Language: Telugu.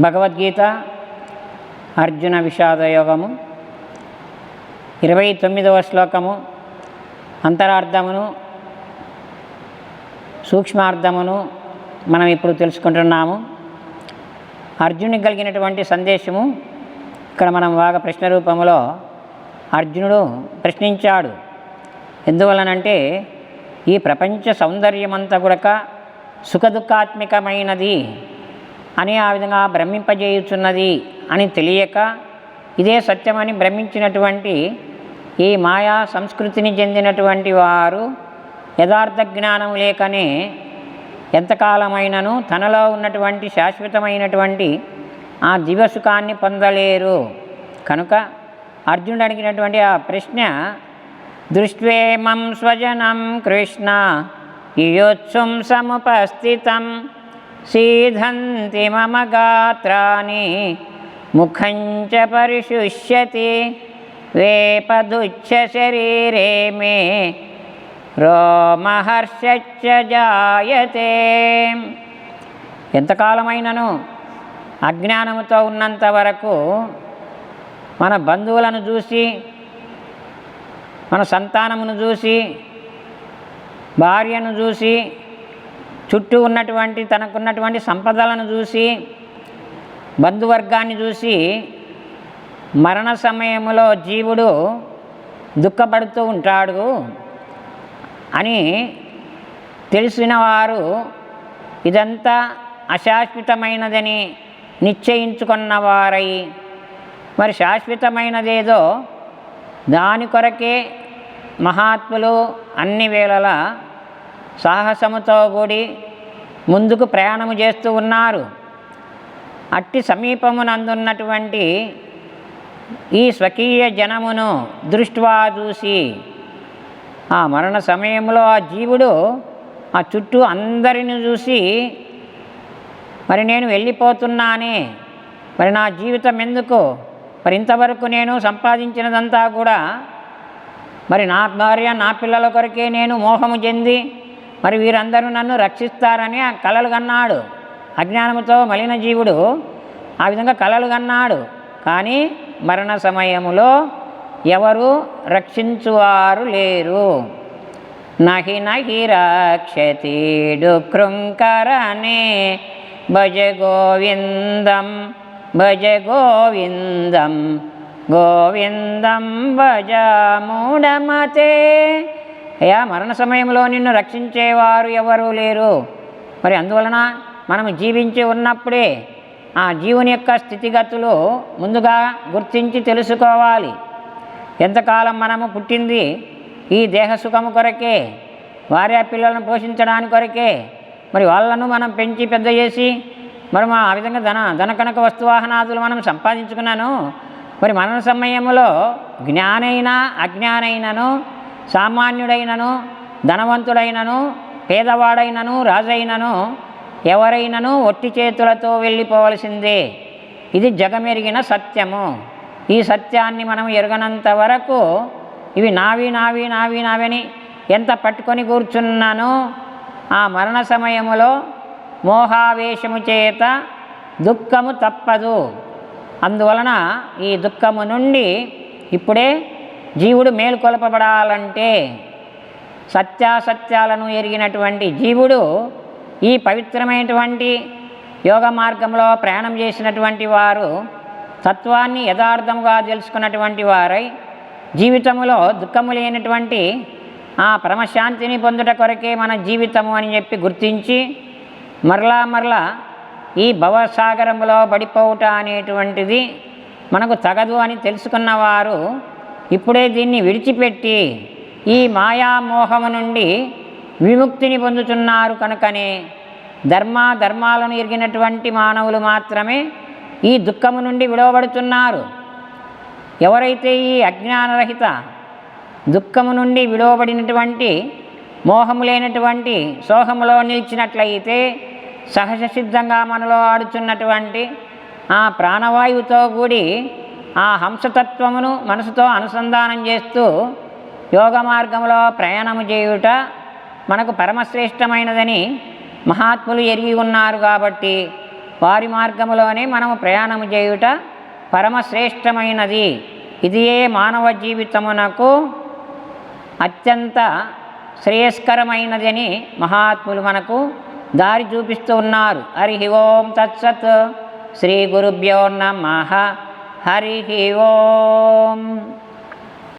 భగవద్గీత అర్జున విషాదయోగము ఇరవై తొమ్మిదవ శ్లోకము అంతరార్థమును సూక్ష్మార్థమును మనం ఇప్పుడు తెలుసుకుంటున్నాము. అర్జునికి కలిగినటువంటి సందేశము ఇక్కడ మనం బాగా ప్రశ్న రూపంలో అర్జునుడు ప్రశ్నించాడు. ఎందువలనంటే ఈ ప్రపంచ సౌందర్యమంతా కూడక సుఖదుఖాత్మికమైనది అని ఆ విధంగా భ్రమింపజేయుచున్నది అని తెలియక ఇదే సత్యమని భ్రమించినటువంటి ఈ మాయా సంస్కృతిని చెందినటువంటి వారు యథార్థ జ్ఞానం లేకనే ఎంతకాలమైనను తనలో ఉన్నటువంటి శాశ్వతమైనటువంటి ఆ దివసుఖాన్ని పొందలేరు. కనుక అర్జునుడు అడిగినటువంటి ఆ ప్రశ్న దృష్ట్వేమం స్వజనం కృష్ణ? ఇయోత్సుం సముపస్థితం? సీధంతి మమ గాత్రాని ముఖంచ పరిశుష్యతి. వేపదుచ్చ శరీరే మే. రోమహర్షచ్చ జాయతే. ఎంతకాలమైనను అజ్ఞానముతో ఉన్నంత వరకు మన బంధువులను చూసి మన సంతానమును చూసి భార్యను చూసి చుట్టూ ఉన్నటువంటి తనకున్నటువంటి సంపదలను చూసి బంధువర్గాన్ని చూసి మరణ సమయంలో జీవుడు దుఃఖపడుతూ ఉంటాడు అని తెలిసిన వారు ఇదంతా అశాశ్వతమైనదని నిశ్చయించుకున్నవారై మరి శాశ్వతమైనదేదో దాని కొరకే మహాత్ములు అన్ని వేళలా సాహసముతో కూడి ముందుకు ప్రయాణము చేస్తూ ఉన్నారు. అట్టి సమీపమునందున్నటువంటి ఈ స్వకీయ జనమును దృష్ట్వా చూసి ఆ మరణ సమయంలో ఆ జీవుడు ఆ చుట్టూ అందరిని చూసి మరి నేను వెళ్ళిపోతున్నానే మరి నా జీవితం ఎందుకు? మరి ఇంతవరకు నేను సంపాదించినదంతా కూడా మరి నా భార్య నా పిల్లల కొరకే నేను మోహము చెంది మరి వీరందరూ నన్ను రక్షిస్తారని ఆ కలలు కన్నాడు. అజ్ఞానముతో మలిన జీవుడు ఆ విధంగా కలలు కన్నాడు. కానీ మరణ సమయములో ఎవరు రక్షించువారు లేరు. నహి నహి రక్షతి డుకృంకరనే భజ గోవిందం భజ గోవిందం గోవిందం భజ మూఢమతే అయ్యా మరణ సమయంలో నిన్ను రక్షించేవారు ఎవరు లేరు. మరి అందువలన మనం జీవించి ఉన్నప్పుడే ఆ జీవుని యొక్క స్థితిగతులు ముందుగా గుర్తించి తెలుసుకోవాలి. ఎంతకాలం మనము పుట్టింది ఈ దేహ సుఖము కొరకే భార్య పిల్లలను పోషించడానికి కొరకే మరి వాళ్ళను మనం పెంచి పెద్ద చేసి మరి మా ఆ విధంగా ధన ధనకనక వస్తువాహనాదులు మనం సంపాదించుకున్నాను. మరి మరణ సమయంలో జ్ఞానైన అజ్ఞానైనను సామాన్యుడైనను ధనవంతుడైనను పేదవాడైనను రాజైనను ఎవరైనను ఒట్టి చేతులతో వెళ్ళిపోవలసిందే. ఇది జగమెరిగిన సత్యము. ఈ సత్యాన్ని మనం ఎరగనంత వరకు ఇవి నావి నావి నావి నావని ఎంత పట్టుకొని కూర్చున్నానో ఆ మరణ సమయములో మోహావేశము చేత దుఃఖము తప్పదు. అందువలన ఈ దుఃఖము నుండి ఇప్పుడే జీవుడు మేలుకొలపబడాలంటే సత్యాసత్యాలను ఎరిగినటువంటి జీవుడు ఈ పవిత్రమైనటువంటి యోగ మార్గంలో ప్రయాణం చేసినటువంటి వారు తత్వాన్ని యథార్థముగా తెలుసుకున్నటువంటి వారై జీవితంలో దుఃఖము లేనటువంటి ఆ పరమశాంతిని పొందుట కొరకే మన జీవితము అని చెప్పి గుర్తించి మరలా మరలా ఈ భవసాగరంలో పడిపోవుట అనేటువంటిది మనకు తగదు అని తెలుసుకున్నవారు ఇప్పుడే దీన్ని విడిచిపెట్టి ఈ మాయామోహము నుండి విముక్తిని పొందుతున్నారు కనుకనే ధర్మ ధర్మాలను ఎరిగినటువంటి మానవులు మాత్రమే ఈ దుఃఖము నుండి విడవబడుతున్నారు. ఎవరైతే ఈ అజ్ఞానరహిత దుఃఖము నుండి విడవబడినటువంటి మోహము లేనటువంటి సోహములో నిలిచినట్లయితే సహజ సిద్ధంగా మనలో ఆడుచున్నటువంటి ఆ ప్రాణవాయువుతో కూడి ఆ హంసతత్వమును మనసుతో అనుసంధానం చేస్తూ యోగ మార్గంలో ప్రయాణము చేయుట మనకు పరమశ్రేష్టమైనదని మహాత్ములు ఎరిగి ఉన్నారు కాబట్టి వారి మార్గంలోనే మనము ప్రయాణము చేయుట పరమశ్రేష్టమైనది. ఇదియే మానవ జీవితమునకు అత్యంత శ్రేయస్కరమైనదని మహాత్ములు మనకు దారి చూపిస్తూ ఉన్నారు. హరి ఓం తత్సత్. శ్రీ గురుభ్యో నమ. హరి ఓం